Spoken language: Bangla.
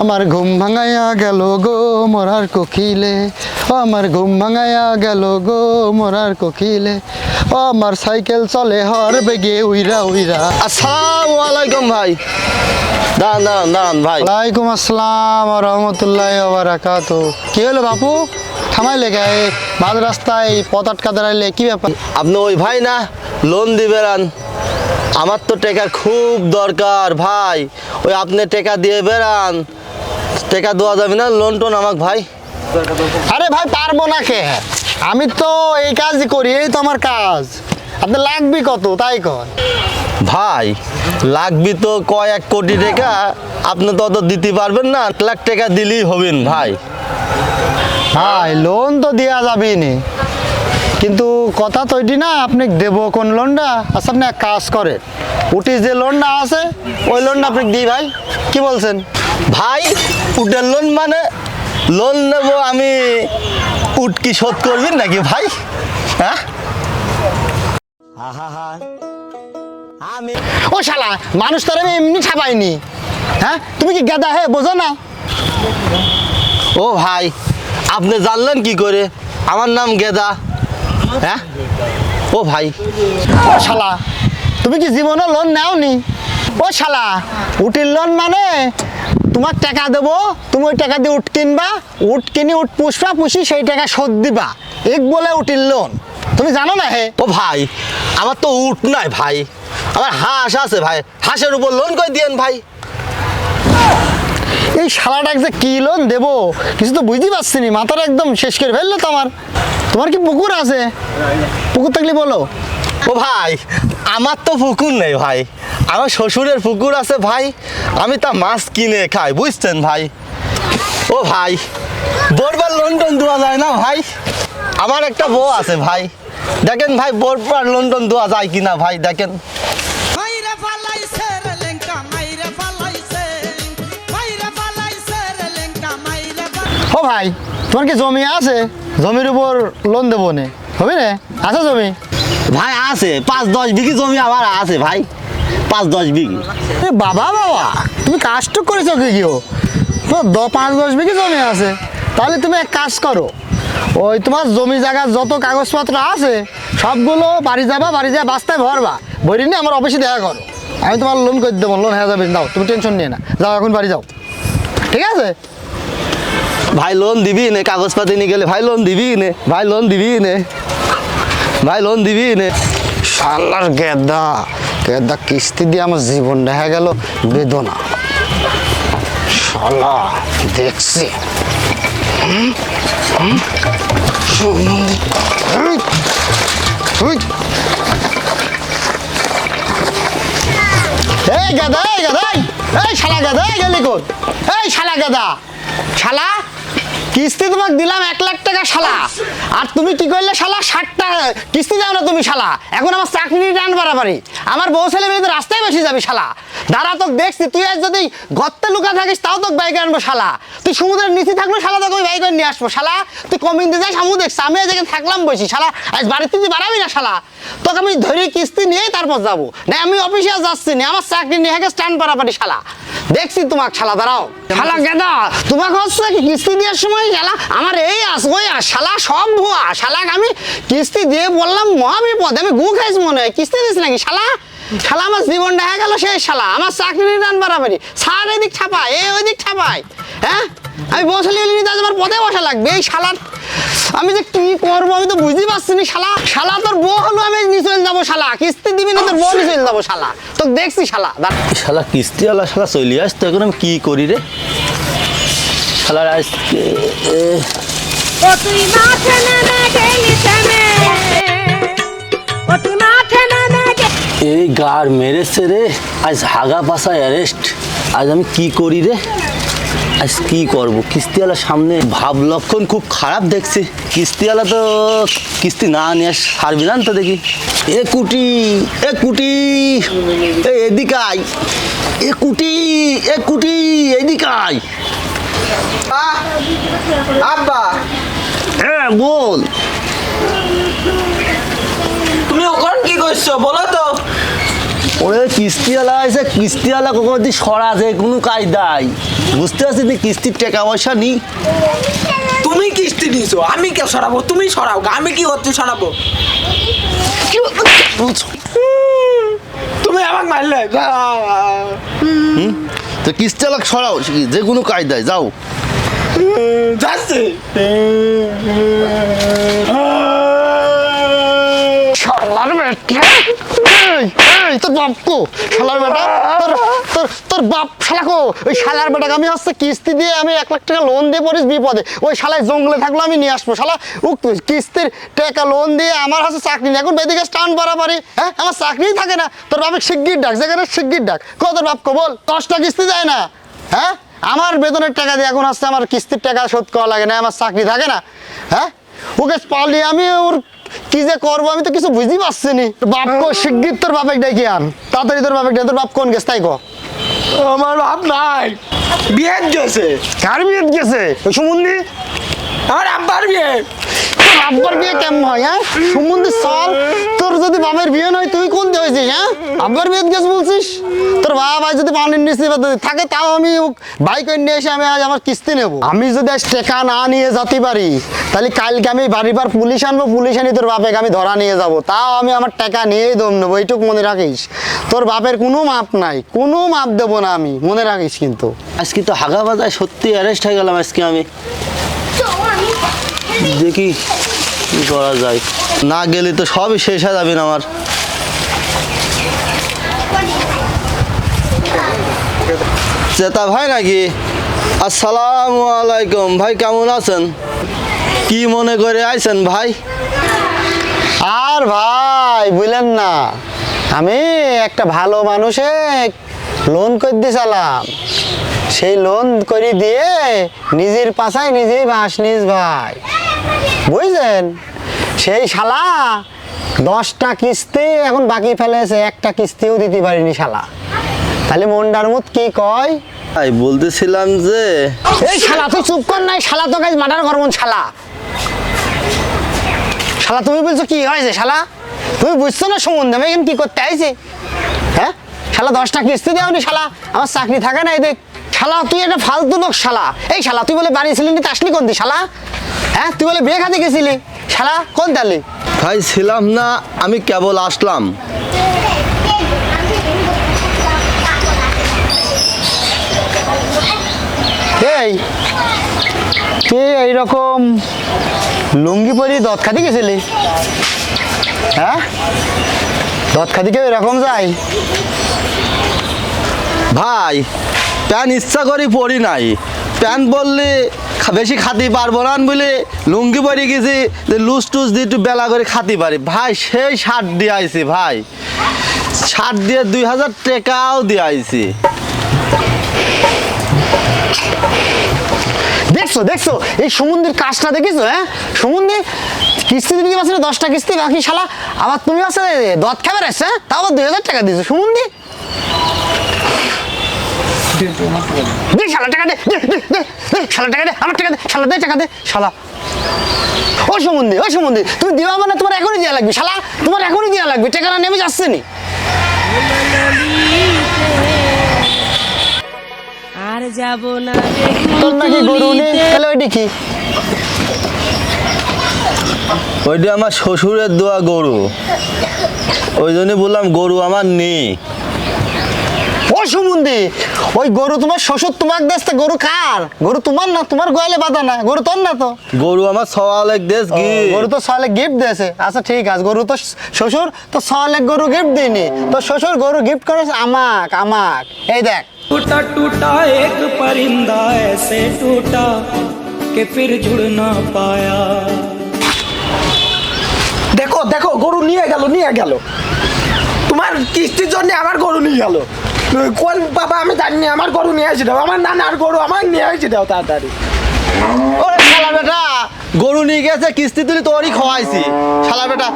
আমার ঘুম ভাঙাইয়া গেল গো মরার কোকিলে। ও আমার ঘুম ভাঙাইয়া গেল গো মরার কোকিলে। ও আমার সাইকেল চলে হর বেগে উইরা উইরা। আসসালামু আলাইকুম ভাই। দাঁড়ান দাঁড়ান দাঁড়ান ভাই। ওয়ালাইকুম আসসালাম রহমতুল্লাহ বারাকাত কি হলো বাপু? থামাই লেগে বাদ রাস্তায় পথ আটকা দাঁড়াইলে কি ব্যাপার? আপনি ওই ভাই না লোন দিবেন আমার তো টাকা খুব দরকার ভাই। ওই আপনি টাকা দিয়ে বেড়ান টাকা দেওয়া যাবে না লোন টোন আমাকে ভাই। আরে ভাই পারব না কে? আমি তো এই কাজই করি এই তো আমার কাজ। আপনি লাগবে কত তাই কর ভাই লাগবি তো কয়েক কোটি টাকা আপনি তো অত দিতে পারবেন না এক লাখ টাকা দিলেই হবেন ভাই। ভাই লোন তো দেওয়া যাবে নি। কিন্তু কথা তো এটি না আপনি দেবো কোন লোনটা আচ্ছা আপনি এক কাজ করে উটি যে লোনটা আছে ওই লোনটা আপনি দিই ভাই। কি বলছেন? ভাই, উটের লোন মানে? লোন নেব আমি। উট কি শোধ করবেন নাকি ভাই? হ্যাঁ? আমি ও শালা, মানুষ তার আমি এমনি ছাপাইনি। হ্যাঁ? তুমি কি গেদা হে, বোঝো না। ও ভাই, আপনি জানলেন কি করে? আমার নাম গেদা। হ্যাঁ? ও ভাই। ও শালা, তুমি কি জীবনে লোন নাওনি? ও শালা, উটির লোন মানে? তোমার টাকা দেবো তুমি ওই টাকা দিয়ে উঠ কিনবা উট কিনে উঠ পুষবা পুষি সেই টাকা শোধ দিবা। এক বলে উটির লোন। তুমি জানো না হে? ও ভাই আমার তো উঠ নাই ভাই। আমার হাঁস আছে ভাই। হাঁসের উপর লোন করে দিয়েন ভাই? এই শালাটাকে যে কি লোন দেবো? কিছু তো বুঝতে পারছি নি। মাথাটা একদম শেষ করে ফেলল তো আমার। তোমার কি পুকুর আছে? পুকুর থাকলে বলো। ও ভাই আমার তো পুকুর নেই ভাই। আমার শ্বশুরের পুকুর আছে ভাই আমি তা মাছ কিনে খাই বুঝছেন ভাই? ও ভাই বোরবার লোন টোন দেওয়া যায় না ভাই? আমার একটা বউ আছে ভাই। দেখেন ভাই বোরবার লোন টোন দেওয়া যায় কিনা ভাই দেখেন। মাইরে ফালাইছে রে লেঙ্কা মাইরে ফালাইছে মাইরে ফালাইছে রে লেঙ্কা মাইরে ফালাইছে ও ভাই তোমার কি জমি আছে? জমির উপর লোন দেবো নে। হবে না? আছে জমি? ভাই আছে পাঁচ দশ বিঘি জমি আমার আছে ভাই। পাঁচ দশ বিঘি। এ বাবা বাবা তুমি কাজটা করেছ কি কেউ তো দ পাঁচ দশ বিঘি জমি আছে। তাহলে তুমি এক কাজ করো ওই তোমার জমি জায়গার যত কাগজপত্র আছে সবগুলো বাড়ি যাবা বাড়ি যা বাস্তায় ভরবা। ভরি নিয়ে আমার অফিসে দেখা করো। আমি তোমার লোন করে দেবো লোন হয়ে যাবে দাও তুমি টেনশন নিয়ে না। যাও এখন বাড়ি যাও। ঠিক আছে? ভাই লোন দিবি নে কাগজপাতি নিয়ে গেলে ভাই লোন দিবি নে ভাই লোন দিবি নে ভাই লোন দিবি নে। শালার গেদা। কিস্তি দিয়ে আমার জীবন দেখা গেল বেদনা। শালা দেখছি। এই গাদা এই গাদা এই, শালা গাদা গেলি কোন এই শালা গাদা শালা কিস্তি তোমাকে দিলাম এক লাখ টাকা শালা। আর তুমি কি করলে শালা? ষাট টাকা কিস্তি দাও না তুমি শালা। এখন আমার চাকরি টান বাড়াবাড়ি। আমার বউ ছেলে মেয়ে তো রাস্তায় বসে যাবি শালা। দাঁড়া, তোকে দেখছি। তুই আজ যদি গর্তে লুকা থাকিস, তাও তোকে বাইকে আনব শালা। তুই সমুদ্রের নিচে থাকলে শালা, তোকে বাইক নিয়ে আসব শালা। তুই কমিয়ে যাস আমি দেখছি। আমি আজ এখানে থাকলাম বসি শালা। আজ বাড়িতে তুই বাড়াবি না শালা। তোকে আমি ধরে কিস্তি নিয়ে তারপর যাব। না, আমি অফিসে যাচ্ছি না। আমার চাকরি নিয়ে স্ট্যান্ড পারাপারি শালা। দেখছি তোমাকে শালা, দাঁড়াও। শালা গেদা, তোমাকে হচ্ছে কি কিস্তি দেওয়ার সময় শালা আমার এই আস, ওই আস, শালা সব ভুয়া। শালাকে আমি কিস্তি দিয়ে বললাম মহা বিপদ আমি গু খাইছি মনে হয়। কিস্তি দিস নাকি, শালা? শালা, আমার জীবন দেখা গেল সেই শালা। আমার চাকরি টান বাড়াবাড়ি। সার এদিক ছাপায়, এ ওইদিক ছাপায় হ্যাঁ? আমি বসলি নিতে আমার পথে বসা লাগবে? এই শালার আমি যে কি করব আমি তো বুঝতে পারছি না শালা। শালা তোর বউ হলো আমি নিচে যাব শালা। কিস্তি দিবি না তোর বউ নিচে যাব শালা। তো দেখছি শালা। শালা কিস্তিওয়ালা শালা চলে আসতো এখন আমি কি করি রে? শালার আজকে ও তুই মাঠে নেমে গেলি ও তুই মাঠে নেমে এই গার মেরেছে রে। আজ হাগা পাশা অ্যারেস্ট আজ আমি কি করি রে? আজ কি করব? কিস্তিওয়ালার সামনে ভাব লক্ষণ খুব খারাপ দেখছি। কিস্তিওয়ালা তো কিস্তি না নিয়ে আস হারবি না তো দেখি। এ কুটি এ কুটি এদিকে আয়। এ কুটি এ কুটি, এদিকে আয়। হ্যাঁ বল তুমি ওখানে কি করছ? বলো তো। ওরে কিস্তিওয়ালা আছে কিস্তিওয়ালা কখন তুই সরা যে কোনো কায়দায়। বুঝতে পারছিস তুই কিস্তির টাকা পয়সা নি তুমি কিস্তি দিছো আমি কে সরাবো? তুমি সরাও আমি কি হচ্ছে সরাবো? তুমি আমাকে মারলে তো কিস্তিওয়ালা সরাও যে কোনো কায়দায় যাও। যাচ্ছে। শালার বেটা। তোর বাপ কো? শালার বেটা, তোর তোর তোর বাপ শালা কো? ওই শালার বেটাকে আমি হচ্ছে কিস্তি দিয়ে আমি এক লাখ টাকা লোন দিয়ে পড়িস বিপদে। ওই শালায় জঙ্গলে থাকল আমি নিয়ে আসব, শালা। উক কিস্তির টাকা লোন দিয়ে আমার হচ্ছে চাকরি নেই। এখন বেদিকে স্টান বাড়াবাড়ি হ্যাঁ? আমার চাকরিই থাকে না। তোর বাপে শিগগির ডাক, যেখানে শিগগির ডাক। কো তোর বাপ কো বল। দশটা কিস্তি দেয় না হ্যাঁ? আমার বেতনের টাকা দিয়ে এখন হচ্ছে আমার কিস্তির টাকা শোধ করা লাগে না, আমার চাকরি থাকে না হ্যাঁ? ওকে পালি আমি ওর কি যে করব আমি তো কিছু বুঝতেই পারছি নি। বাপ কো শিগগির তোর বাপেক ডাকি আন। তাড়াতাড়ি তোর বাপেক ডাকি তোর বাপ কোন গেছে তাই কো। আমার বাপ নাই। বিয়ে গেছে। কার বিয়ে গেছে? সুমন্দি আর আব্বার বিয়ে। আব্বার বিয়ে কেমন হয় হ্যাঁ? সুমন্দি চল তোর যদি বাপের বিয়ে নয় তুই কোন দিয়ে হয়েছিস হ্যাঁ? আব্বার বিয়ে গেছে বলছিস? তোর বাবা ভাই যদি পানির নিচে থাকে তাও আমি বাইক নিয়ে এসে আমি আজ আমার কিস্তি নেব। আমি যদি আজ টাকা না নিয়ে যেতে পারি তাহলে কালকে আমি বাড়ির পর পুলিশ আনব পুলিশ আনি তোর বাপেকে আমি ধরা নিয়ে যাব। তাও আমি আমার টাকা নিয়েই দম নেব এইটুকু মনে রাখিস। তোর বাপের কোনো মাপ নাই কোনো মাপ দেবো না আমি মনে রাখিস কিন্তু। আজকে তো হাগা বাজায় সত্যি অ্যারেস্ট হয়ে গেলাম আজকে আমি দেখি। কি করা যায়? না গেলে তো সবই শেষ হয়ে যাবে না আমার। চেতা ভাই নাকি? আসসালামু আলাইকুম। ভাই, কেমন আছেন? কি মনে করে আইছেন ভাই? আর ভাই, বুঝলেন না, আমি একটা ভালো মানুষে লোন করে দিয়েছিলাম সেই লোন করে দিয়ে নিজের পাশায় নিজেই বাস নিজ ভাই। বুঝলেন? সেই শালা দশটা কিস্তি এখন বাকি ফেলেছে একটা কিস্তিও দিতে পারিনি শালা। তাহলে মন্ডার মুত কি কয়? বলতেছিলাম যে এই শালা তুই চুপ কর নাই শালা তো মার্ডার শালা। শালা তুমি বলছো কি হয়েছে শালা? তুমি বুঝছ না সম্বন্ধে? আমি এখানে কি করতে আইছি? হ্যাঁ? শালা দশটা কিস্তি দেওনি শালা। আমার চাকরি থাকে না এদের শালা তুই একটা ফালতু লোক শালা। এই শালা তুই বলে বাড়ি ছিলি নি আসলি কোন দি শালা? হ্যাঁ তুই বলে বিয়ে খাতে গেছিলি? শালা কোন তালি? ভাই ছিলাম না আমি কেবল আসলাম। এই তুই এইরকম লুঙ্গি পরি দত খাতে গেছিলি? হ্যাঁ? দত খাতে কেউ এরকম যায়? ভাই প্যান ইচ্ছা করি পড়ি নাই। প্যান বললে বেশি খাতে পারব না বলে লুঙ্গি পরে গেছি, যে লুজ টুজ দিয়ে একটু বেলা করে খাতে পারি। ভাই, সেই শার্ট দিয়ে আইছি, ভাই। শার্ট দিয়ে দুই হাজার টাকাও দিয়ে আইছি। দেখছ দেখছ, এই সমুদ্রের কাজটা দেখিছো হ্যাঁ? সমুদ্রে কিস্তি পারছে না? দশটা কিস্তি, বাকি শালা, আবার তুমি আছে দত খাবে আসছে হ্যাঁ? তাও দুই হাজার টাকা দিয়েছ। সমুদ্রে দে শালা টাকা দে দে দে দে দে শালা টাকা দে আমার টাকা দে শালা দে টাকা দে শালা। ও ও তুমি দিবা মানে তোমার এখনই দেওয়া লাগবে শালা তোমার এখনই দেওয়া লাগবে টাকাটা নেমে যাচ্ছে নি। আর যাব না তোর নাকি গরু নেই তাহলে ওইটি কি? ওইটা আমার শ্বশুরের দোয়া গরু। ওই জন্য বললাম গরু আমার নেই। ও সুমন্দি ওই গরু তোমার শ্বশুর তোমার দেশতে গরু কার গরু তোমার না তোমার গোয়ালে বাঁধা না গরু তোর না তো গরু আমার সওয়ালেক দেশ কি গরু তো সওয়ালে গিফট দিয়েছে আচ্ছা ঠিক আছে গরু তো শ্বশুর তো সওয়ালে গরু গিফট দিইনি তো শ্বশুর গরু গিফট করেছে আমাক আমাক এই দেখ टूटा टूटा एक परिंदा ऐसे टूटा कि फिर जुड़ ना पाया দেখো দেখো গরু নিয়ে গেল নিয়ে গেল তোমার কিস্তির জন্য আমার গরু নিয়ে গেল কোন বাবা আমি জানি আমার গরু নিয়ে আসি দাও, আমার নানার গরু আমার নিয়ে আসি দাও তাড়াতাড়ি। ওরে শালা বেটা, গরু নিয়ে গেছে, কিস্তি তুলি তোরই খাওয়াইছি। শালা বেটা